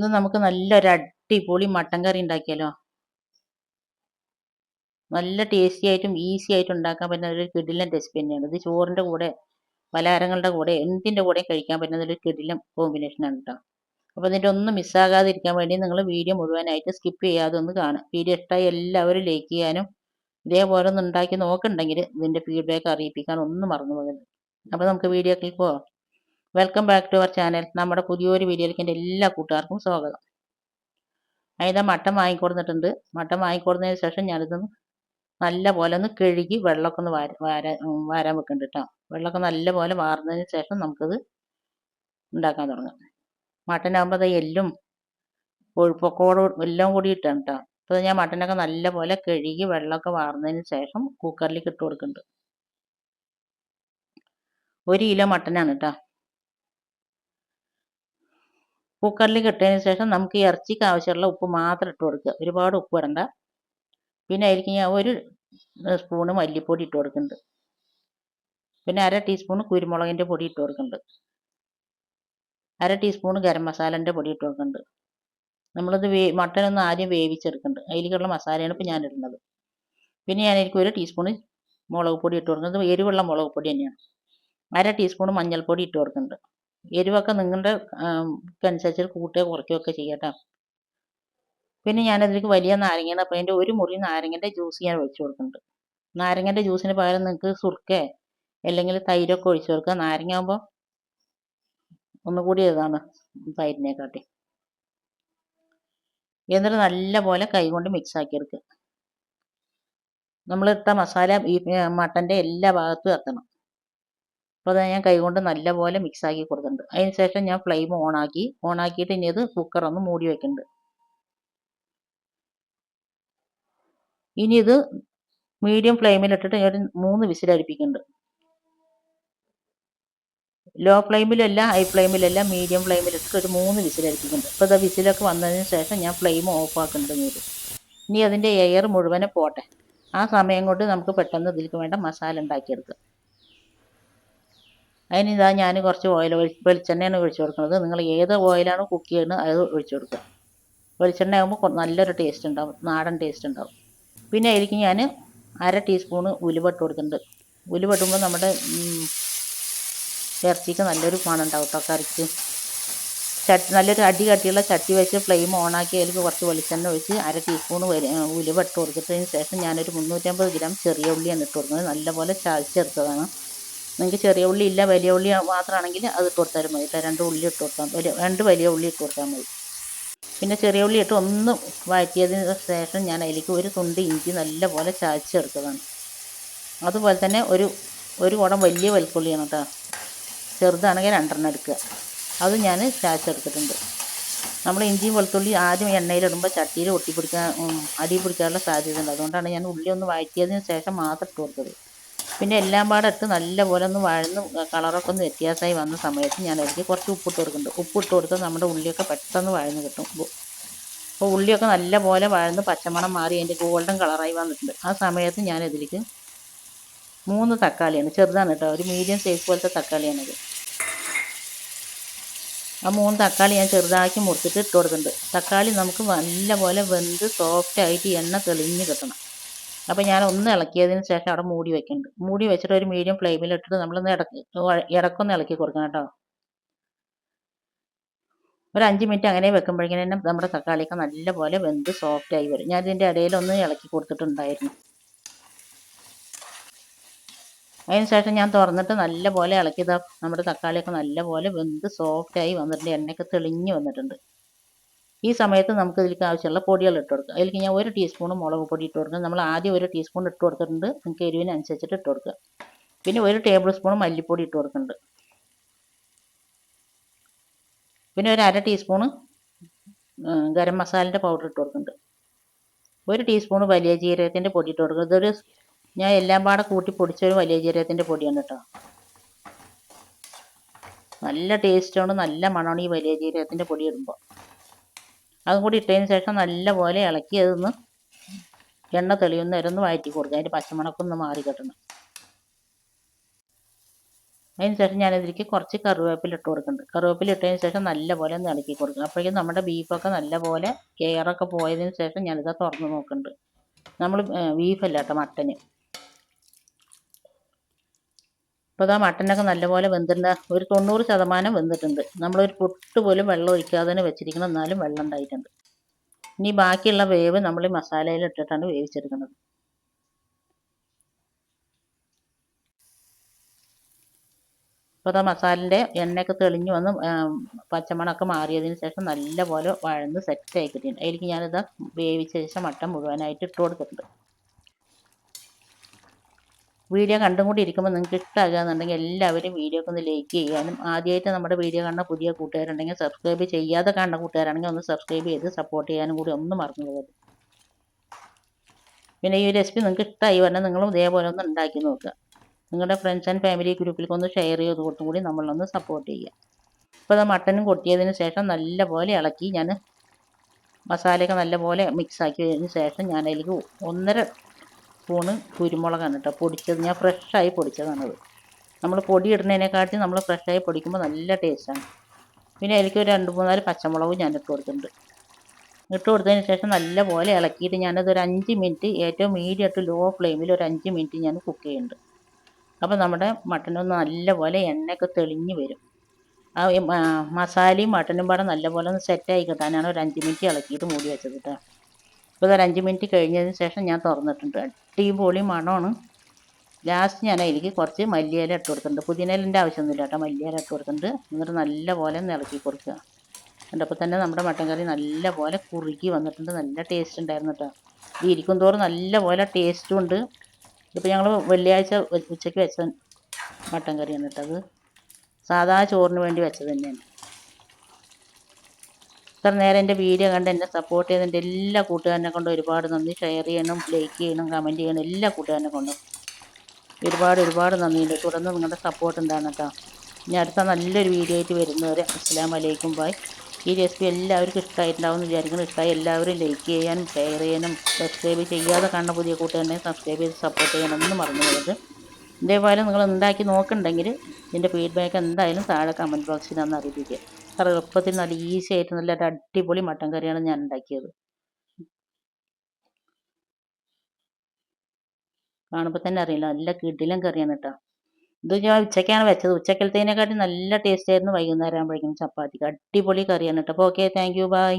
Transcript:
ഇന്ന് നമുക്ക് നല്ലൊരു അടിപൊളി മട്ടൻ കറി ഉണ്ടാക്കിയാലോ? നല്ല ടേസ്റ്റി ആയിട്ടും ഈസി ആയിട്ടും ഉണ്ടാക്കാൻ പറ്റുന്ന ഒരു കിടിലൻ റെസിപ്പി തന്നെയാണ്. ഇത് ചോറിന്റെ കൂടെ പലഹാരങ്ങളുടെ കൂടെ എന്തിന്റെ കൂടെ കഴിക്കാൻ പറ്റുന്ന ഒരു കിടിലൻ കോമ്പിനേഷനാണ് കേട്ടോ അപ്പോൾ ഇതിന്റെ ഒന്നും മിസ്സാകാതിരിക്കാൻ വേണ്ടി നിങ്ങൾ വീഡിയോ മുഴുവനായിട്ട് സ്കിപ്പ് ചെയ്യാതെ ഒന്ന് കാണുക. വീഡിയോ ഇഷ്ടമായി എല്ലാവരും ലൈക്ക് ചെയ്യാനും ഇതേപോലെ ഒന്ന് ഉണ്ടാക്കി നോക്കുന്നുണ്ടെങ്കിൽ ഇതിന്റെ ഫീഡ്ബാക്ക് അറിയിപ്പിക്കാൻ ഒന്നും മറന്നു പോകരുത് അപ്പോൾ നമുക്ക് വീഡിയോ ക്ലിക്ക് പോവാം. Welcome back to our channel നമ്മുടെ പുതിയൊരു വീഡിയോയിലേക്ക് എന്റെ എല്ലാ കൂട്ടുകാർക്കും സ്വാഗതം. അതിന്റെ മട്ടൻ വാങ്ങിക്കൊടുത്തിട്ടുണ്ട്. മട്ടൻ വാങ്ങിക്കൊടുത്തതിന് ശേഷം ഞാനിതൊന്ന് നല്ല പോലെ ഒന്ന് കഴുകി വെള്ളമൊക്കെ ഒന്ന് വാര വാരാൻ വാരാൻ വെക്കുന്നുണ്ട് കേട്ടോ വെള്ളമൊക്കെ നല്ല പോലെ വാർന്നതിന് ശേഷം നമുക്കത് ഉണ്ടാക്കാൻ തുടങ്ങാം. മട്ടനാകുമ്പോൾ അത് എല്ലും കൊഴുപ്പൊക്കോടും എല്ലാം കൂടി ഇട്ടാണ് കേട്ടോ അപ്പോൾ ഞാൻ മട്ടനൊക്കെ നല്ല പോലെ കഴുകി വെള്ളമൊക്കെ വാർന്നതിന് ശേഷം കുക്കറിലേക്ക് ഇട്ട് കൊടുക്കുന്നുണ്ട് ഒരു കിലോ മട്ടനാണ് കേട്ടോ കുക്കറിലേക്ക് കിട്ടിയതിന് ശേഷം നമുക്ക് ഈ ഇറച്ചിക്ക് ആവശ്യമുള്ള ഉപ്പ് മാത്രം ഇട്ട് കൊടുക്കുക. ഒരുപാട് ഉപ്പ് ഇടണ്ട പിന്നെ അതിലേക്ക് ഞാൻ ഒരു സ്പൂണ് മല്ലിപ്പൊടി ഇട്ട് കൊടുക്കുന്നുണ്ട്. പിന്നെ അര ടീസ്പൂൺ കുരുമുളകിന്റെ പൊടി ഇട്ട് കൊടുക്കുന്നുണ്ട്. അര ടീസ്പൂൺ ഗരം മസാലന്റെ പൊടി ഇട്ട് കൊടുക്കുന്നുണ്ട്. നമ്മളിത് വേ മട്ടൻ ഒന്ന് ആദ്യം വേവിച്ചെടുക്കുന്നുണ്ട്. അതിലേക്കുള്ള മസാലയാണ് ഇപ്പോൾ ഞാൻ ഇടുന്നത്. പിന്നെ ഞാൻ എനിക്ക് ഒരു ടീസ്പൂൺ മുളക് പൊടി ഇട്ട് കൊടുക്കുന്നത് എരിവുള്ള മുളക് പൊടി തന്നെയാണ്. അര ടീസ്പൂൺ മഞ്ഞൾപ്പൊടി ഇട്ട് കൊടുക്കുന്നുണ്ട്. എരിവൊക്കെ നിങ്ങളുടെ അനുസരിച്ച് കൂട്ടുകയോ കുറയ്ക്കുകയോ ഒക്കെ ചെയ്യട്ടോ. പിന്നെ ഞാനതിലേക്ക് വലിയ നാരങ്ങയാണ് അപ്പോൾ അതിന്റെ ഒരു മുറി നാരങ്ങന്റെ ജ്യൂസ് ഞാൻ ഒഴിച്ചു കൊടുക്കുന്നുണ്ട്. നാരങ്ങന്റെ ജ്യൂസിന് പകരം നിങ്ങൾക്ക് സുർക്കേ അല്ലെങ്കിൽ തൈരൊക്കെ ഒഴിച്ചു കൊടുക്കുക. നാരങ്ങ ആകുമ്പോൾ ഒന്നുകൂടി ഇതാണ് തൈരിനെക്കാട്ടി. എന്നിട്ട് നല്ല പോലെ കൈകൊണ്ട് മിക്സ് ആക്കി എടുക്കുക. നമ്മളിട്ട മസാല ഈ മട്ടന്റെ എല്ലാ ഭാഗത്തും എത്തണം. അപ്പോൾ അത് ഞാൻ കൈകൊണ്ട് നല്ലപോലെ മിക്സ് ആക്കി കൊടുക്കുന്നുണ്ട് അതിന് ശേഷം ഞാൻ ഫ്ലെയിം ഓൺ ഓണാക്കി ഓണാക്കിയിട്ട് ഇനി അത് കുക്കർ ഒന്ന് മൂടി വെക്കുന്നുണ്ട് ഇനി ഇത് മീഡിയം ഫ്ലെയിമിലിട്ടിട്ട് ഞാൻ മൂന്ന് വിസിൽ വിസിലടിപ്പിക്കുന്നുണ്ട് ലോ ഫ്ലെയിമിലല്ല ഹൈ ഫ്ലെയിമിലല്ല മീഡിയം ഫ്ലെയിമിലിട്ടിട്ട് ഒരു മൂന്ന് വിസിൽ വിസിലടിപ്പിക്കുന്നുണ്ട് അപ്പോൾ ഇത് വിസിലൊക്കെ വന്നതിന് ശേഷം ഞാൻ ഫ്ലെയിം ഓഫ് ആക്കുന്നുണ്ട് ഇനി ഇനി അതിന്റെ എയർ മുഴുവനെ പോട്ടെ. ആ സമയം കൊണ്ട് നമുക്ക് പെട്ടെന്ന് ഇതിലേക്ക് വേണ്ട മസാല ഉണ്ടാക്കിയെടുക്കാം അതിനിതാ ഞാൻ കുറച്ച് ഓയിൽ വെളിച്ചെണ്ണയാണ് ഒഴിച്ചു കൊടുക്കുന്നത്. നിങ്ങൾ ഏത് ഓയിലാണ് കുക്ക് ചെയ്യുന്നത് അത് ഒഴിച്ചു കൊടുക്കുക. വെളിച്ചെണ്ണ ആകുമ്പോൾ നല്ലൊരു ടേസ്റ്റ് ഉണ്ടാവും. നാടൻ ടേസ്റ്റ് ഉണ്ടാവും. പിന്നെ അതിലേക്ക് ഞാൻ അര ടീസ്പൂണ് ഉലുവട്ട് കൊടുക്കുന്നുണ്ട് ഉലുവട്ടുമ്പോൾ നമ്മുടെ ഇറച്ചിക്ക് നല്ലൊരു മണം ഉണ്ടാവും കേട്ടോ ചട്ടി നല്ലൊരു അടി കട്ടിയുള്ള ചട്ടി വെച്ച് ഫ്ലെയിം ഓണാക്കി അതിൽ കുറച്ച് വെളിച്ചെണ്ണ ഒഴിച്ച് അര ടീസ്പൂൺ ഉലുവ ഇട്ട് കൊടുത്തതിന് ശേഷം ഞാനൊരു മുന്നൂറ്റമ്പത് ഗ്രാം ചെറിയ ഉള്ളിയാണ് ഇട്ട് കൊടുക്കുന്നത്. നല്ലപോലെ ചതച്ചെടുത്തതാണ്. നിങ്ങൾക്ക് ചെറിയ ഉള്ളി ഇല്ല വലിയ ഉള്ളി മാത്രമാണെങ്കിൽ അത് ഇട്ട് കൊടുത്താലും മതി കേട്ടോ. രണ്ട് ഉള്ളി ഇട്ട് കൊടുത്താൽ വലിയ രണ്ട് വലിയ ഉള്ളി ഇട്ട് കൊടുത്താൽ മതി. പിന്നെ ചെറിയ ഉള്ളി ഇട്ട് ഒന്ന് വഴറ്റിയതിന് ശേഷം ഞാൻ അതിലേക്ക് ഒരു തുണ്ട് ഇഞ്ചി നല്ലപോലെ ചതച്ചെടുത്തതാണ്. അതുപോലെ തന്നെ ഒരു ഒരു കുടം വലിയ വലിപ്പുള്ളിയാണ് കേട്ടോ. ചെറുതാണെങ്കിൽ രണ്ടെണ്ണം എടുക്കുക. അത് ഞാൻ ചാച്ചെടുത്തിട്ടുണ്ട് നമ്മൾ ഇഞ്ചിയും വെളുത്തുള്ളി ആദ്യം എണ്ണയിലിടുമ്പോൾ ചട്ടിയിൽ ഒട്ടിപ്പിടിക്കാൻ അടി പിടിക്കാനുള്ള സാധ്യത ഉണ്ട് അതുകൊണ്ടാണ് ഞാൻ ഉള്ളി ഒന്ന് വഴറ്റിയതിന് ശേഷം മാത്രം ഇട്ട് കൊടുത്തത്. പിന്നെ എല്ലാം പാടെ ഇട്ട് നല്ലപോലെ ഒന്ന് വഴന്ന് കളറൊക്കെ ഒന്ന് വ്യത്യാസമായി വന്ന സമയത്ത് ഞാൻ അതിലേക്ക് കുറച്ച് ഉപ്പിട്ട് കൊടുക്കുന്നുണ്ട്. ഉപ്പിട്ട് കൊടുത്താൽ നമ്മുടെ ഉള്ളിയൊക്കെ പെട്ടെന്ന് വഴന്ന് കിട്ടും. അപ്പോൾ ഉള്ളിയൊക്കെ നല്ല പോലെ വഴന്ന് പച്ചമണം മാറി അതിന്റെ ഗോൾഡൻ കളറായി വന്നിട്ടുണ്ട്. ആ സമയത്ത് ഞാൻ ഇതിലേക്ക് മൂന്ന് തക്കാളിയാണ്. ചെറുതാണ് കേട്ടോ. ഒരു മീഡിയം സൈസ് പോലത്തെ തക്കാളിയാണിത് ആ മൂന്ന് തക്കാളി ഞാൻ ചെറുതാക്കി മുറിച്ചിട്ട് ഇട്ട് കൊടുക്കുന്നുണ്ട്. തക്കാളി നമുക്ക് നല്ല പോലെ വെന്ത് സോഫ്റ്റ് ആയിട്ട് എണ്ണ തെളിഞ്ഞ് കിട്ടണം. അപ്പോൾ ഞാൻ ഒന്ന് ഇളക്കിയതിന് ശേഷം അവിടെ മൂടി വെക്കുന്നുണ്ട് മൂടി വെച്ചിട്ട് ഒരു മീഡിയം ഫ്ലെയിമിൽ ഇട്ടിട്ട് നമ്മളൊന്ന് ഇടയ്ക്ക് ഇടക്കൊന്ന് ഇളക്കി കൊടുക്കണം കേട്ടോ. ഒരു അഞ്ച് മിനിറ്റ് അങ്ങനെ വെക്കുമ്പോഴേക്കും തന്നെ നമ്മുടെ തക്കാളിയൊക്കെ നല്ലപോലെ വെന്ത് സോഫ്റ്റ് ആയി വരും. ഞാൻ ഇതിന്റെ ഇടയിൽ ഒന്ന് ഇളക്കി കൊടുത്തിട്ടുണ്ടായിരുന്നു. അതിന് ശേഷം ഞാൻ തുറന്നിട്ട് നല്ലപോലെ ഇളക്കിയതാ. നമ്മുടെ തക്കാളിയൊക്കെ നല്ലപോലെ വെന്ത് സോഫ്റ്റായി വന്നിട്ടുണ്ട്. എണ്ണയൊക്കെ തെളിഞ്ഞ് വന്നിട്ടുണ്ട്. ഈ സമയത്ത് നമുക്ക് ഇതിലേക്ക് ആവശ്യമുള്ള പൊടികൾ ഇട്ട് കൊടുക്കുക. അതിലേക്ക് ഞാൻ ഒരു ടീസ്പൂൺ മുളക് പൊടി ഇട്ട് കൊടുക്കുക നമ്മൾ ആദ്യം ഒരു ടീസ്പൂൺ ഇട്ട് കൊടുത്തിട്ടുണ്ട്. നിങ്ങൾക്ക് എരിവിനനുസരിച്ചിട്ട് ഇട്ട് കൊടുക്കുക. പിന്നെ ഒരു ടേബിൾ സ്പൂൺ മല്ലിപ്പൊടി ഇട്ട് കൊടുക്കുന്നുണ്ട്. പിന്നെ ഒരു അര ടീസ്പൂൺ ഗരം മസാലന്റെ പൗഡർ ഇട്ട് കൊടുക്കുന്നുണ്ട്. ഒരു ടീസ്പൂൺ വലിയ ജീരകത്തിന്റെ പൊടി ഇട്ട് കൊടുക്കുക ഇതൊരു ഞാൻ എല്ലാം പാടെ കൂട്ടി പൊടിച്ചൊരു വലിയ ജീരകത്തിന്റെ പൊടിയാണ് കേട്ടോ. നല്ല ടേസ്റ്റാണ് നല്ല മണമാണ് ഈ വലിയ ജീരകത്തിന്റെ പൊടി ഇടുമ്പോൾ. അതും കൂടി ഇട്ടതിന് ശേഷം നല്ലപോലെ ഇളക്കി അതൊന്ന് എണ്ണ തെളിയുന്ന വരെ ഒന്ന് വഴറ്റി കൊടുക്കുക. അതിന്റെ പച്ചമണക്കൊന്ന് മാറി കിട്ടണം. അതിന് ശേഷം ഞാനിതിലേക്ക് കുറച്ച് കറിവേപ്പില ഇട്ട് കൊടുക്കുന്നുണ്ട്. കറിവേപ്പില ഇട്ടതിന് ശേഷം നല്ലപോലെ ഒന്ന് ഇളക്കി കൊടുക്കുക. അപ്പോഴേക്കും നമ്മുടെ ബീഫൊക്കെ നല്ലപോലെ കെയറൊക്കെ പോയതിന് ശേഷം ഞാനിത് തുറന്ന് നോക്കുന്നുണ്ട്. നമ്മൾ ബീഫല്ല കേട്ടോ മട്ടന്. അപ്പോൾ ഇതാ മട്ടനൊക്കെ നല്ലപോലെ വെന്തിട്ടുണ്ട് ഒരു തൊണ്ണൂറ് ശതമാനം വെന്തിട്ടുണ്ട്. നമ്മളൊരു പൊട്ട് പോലും വെള്ളം ഒഴിക്കാതെ തന്നെ വെച്ചിരിക്കണം എന്നാലും വെള്ളം ഉണ്ടായിട്ടുണ്ട്. ഇനി ബാക്കിയുള്ള വേവ് നമ്മൾ ഈ മസാലയിൽ ഇട്ടിട്ടാണ് വേവിച്ചെടുക്കുന്നത്. അപ്പോൾ ആ മസാലന്റെ എണ്ണയൊക്കെ തെളിഞ്ഞ് വന്ന് പച്ചമണമൊക്കെ മാറിയതിന് ശേഷം നല്ലപോലെ വഴന്ന് സെറ്റായി കിട്ടിയിട്ടുണ്ട്. അതിലേക്ക് ഞാനിത് വേവിച്ച ശേഷം മട്ടൻ മുഴുവനായിട്ട് ഇട്ട് കൊടുത്തിട്ടുണ്ട്. വീഡിയോ കണ്ടും കൂടി ഇരിക്കുമ്പോൾ നിങ്ങൾക്ക് ഇഷ്ടമാകുകയെന്നുണ്ടെങ്കിൽ എല്ലാവരും വീഡിയോക്ക് ഒന്ന് ലൈക്ക് ചെയ്യാനും ആദ്യമായിട്ട് നമ്മുടെ വീഡിയോ കണ്ട പുതിയ കൂട്ടുകാരുണ്ടെങ്കിൽ സബ്സ്ക്രൈബ് ചെയ്യാതെ കണ്ട കൂട്ടുകാരാണെങ്കിൽ ഒന്ന് സബ്സ്ക്രൈബ് ചെയ്ത് സപ്പോർട്ട് ചെയ്യാനും കൂടി ഒന്ന് മറന്നു പോകരുത്. പിന്നെ ഈ റെസിപ്പി നിങ്ങൾക്ക് ഇഷ്ടമായി പറഞ്ഞാൽ നിങ്ങളും ഇതേപോലെ ഒന്ന് ഉണ്ടാക്കി നോക്കുക. നിങ്ങളുടെ ഫ്രണ്ട്സ് ആൻഡ് ഫാമിലി ഗ്രൂപ്പിലേക്ക് ഒന്ന് ഷെയർ ചെയ്ത് കൊടുത്തും കൂടി നമ്മളൊന്ന് സപ്പോർട്ട് ചെയ്യുക ഇപ്പോൾ അത് മട്ടനും കൊട്ടിയതിന് ശേഷം നല്ലപോലെ ഇളക്കി ഞാൻ മസാലയൊക്കെ നല്ലപോലെ മിക്സ് ആക്കിയതിന് ശേഷം ഞാൻ അതിലേക്ക് ഒന്നര സ്പൂണ് കുരുമുളകാണ് കേട്ടോ. പൊടിച്ചത് ഞാൻ ഫ്രഷായി പൊടിച്ചതാണത് നമ്മൾ പൊടി ഇടുന്നതിനെക്കാട്ടി നമ്മൾ ഫ്രഷായി പൊടിക്കുമ്പോൾ നല്ല ടേസ്റ്റാണ്. പിന്നെ അതിലേക്ക് ഒരു രണ്ട് മൂന്നാൽ പച്ചമുളകും ഞാൻ ഇട്ട് കൊടുത്തിട്ടുണ്ട്. ഇട്ട് കൊടുത്തതിന് ശേഷം നല്ലപോലെ ഇളക്കിയിട്ട് ഞാനത് ഒരു അഞ്ച് മിനിറ്റ് ഏറ്റവും മീഡിയം ടു ലോ ഫ്ലെയിമിൽ ഒരു അഞ്ച് മിനിറ്റ് ഞാൻ കുക്ക് ചെയ്യുന്നുണ്ട്. അപ്പോൾ നമ്മുടെ മട്ടനൊന്ന് നല്ലപോലെ എണ്ണയൊക്കെ തെളിഞ്ഞ് വരും. ആ മസാലയും മട്ടനും പാടെ നല്ലപോലെ ഒന്ന് സെറ്റായി കിട്ടാനാണ് ഒരു അഞ്ച് മിനിറ്റ് ഇളക്കിയിട്ട് മൂടി വെച്ചത് കേട്ടോ. ഇപ്പോൾ ഒരു അഞ്ച് മിനിറ്റ് കഴിഞ്ഞതിന് ശേഷം ഞാൻ തുറന്നിട്ടുണ്ട് അടിപൊളി മണമാണ്. ലാസ്റ്റ് ഞാൻ അതിലേക്ക് കുറച്ച് മല്ലിയില ഇട്ട് കൊടുക്കുന്നുണ്ട് പുതിനയിലിന്റെ ആവശ്യമൊന്നുമില്ല കേട്ടോ. മല്ലിയില ഇട്ട് കൊടുക്കുന്നുണ്ട് എന്നിട്ട് നല്ലപോലെ ഒന്ന് ഇളക്കി കൊടുക്കുക. കണ്ടപ്പോൾ തന്നെ നമ്മുടെ മട്ടൻ കറി നല്ല പോലെ കുറുക്കി വന്നിട്ടുണ്ട്. നല്ല ടേസ്റ്റ് ഉണ്ടായിരുന്നു കേട്ടോ. ഇത് ഇരിക്കും തോറും നല്ല പോലെ ടേസ്റ്റും ഉണ്ട്. ഇതിപ്പോൾ ഞങ്ങൾ വെള്ളിയാഴ്ച ഉച്ചയ്ക്ക് വെച്ച മട്ടൻ കറിയാണ് കേട്ടോ അത്. സാധാ ചോറിന് വേണ്ടി വെച്ചത് തന്നെയാണ്. ഇത്ര നേരം എന്റെ വീഡിയോ കണ്ട് എന്നെ സപ്പോർട്ട് ചെയ്ത് എന്റെ എല്ലാ കൂട്ടുകാരനെ കൊണ്ടും ഒരുപാട് നന്ദി. ഷെയർ ചെയ്യണം ലൈക്ക് ചെയ്യണം കമന്റ് ചെയ്യണം എല്ലാ കൂട്ടുകാരനെ കൊണ്ടും. ഒരുപാട് ഒരുപാട് നന്ദിയുണ്ട്. തുടർന്ന് നിങ്ങളുടെ സപ്പോർട്ട് ഉണ്ടാണ് കേട്ടോ ഇനി അടുത്ത നല്ലൊരു വീഡിയോ ആയിട്ട് വരുന്നവരെ അസ്സാം വലൈക്കും ബായ് ഈ റെസിപ്പി എല്ലാവർക്കും ഇഷ്ടമായിട്ടുണ്ടാവും വിചാരിക്കുന്നു. ഇഷ്ടമായി എല്ലാവരും ലൈക്ക് ചെയ്യാനും ഷെയർ ചെയ്യാനും സബ്സ്ക്രൈബ് ചെയ്യാതെ കാണുന്ന പുതിയ കൂട്ടുകാരനെ സബ്സ്ക്രൈബ് ചെയ്ത് സപ്പോർട്ട് ചെയ്യണമെന്ന് മറന്നു പോകരുത് ഇതേപോലെ നിങ്ങൾ ഉണ്ടാക്കി നോക്കുന്നുണ്ടെങ്കിൽ ഇതിന്റെ ഫീഡ്ബാക്ക് എന്തായാലും താഴെ കമന്റ് ബോക്സിൽ ഒന്ന് അറിയിക്കുക അത്ര എളുപ്പത്തിൽ നല്ല ഈസി ആയിട്ട് നല്ല ഒരു അടിപൊളി മട്ടൻ കറിയാണ് ഞാൻ ഉണ്ടാക്കിയത്. കാണുമ്പോൾ തന്നെ അറിയില്ല. നല്ല കിടിലം കറിയാണ് കേട്ടോ. ഇത് ഞാൻ ഉച്ചയ്ക്കാണ് വെച്ചത്. ഉച്ചക്കലത്തേനെക്കാട്ടി നല്ല ടേസ്റ്റ് ആയിരുന്നു വൈകുന്നേരം ആകുമ്പോഴേക്കും ചപ്പാത്തിക്ക്. അടിപൊളി കറിയാണ് കേട്ടോ. അപ്പോൾ ഓക്കെ താങ്ക് യു ബൈ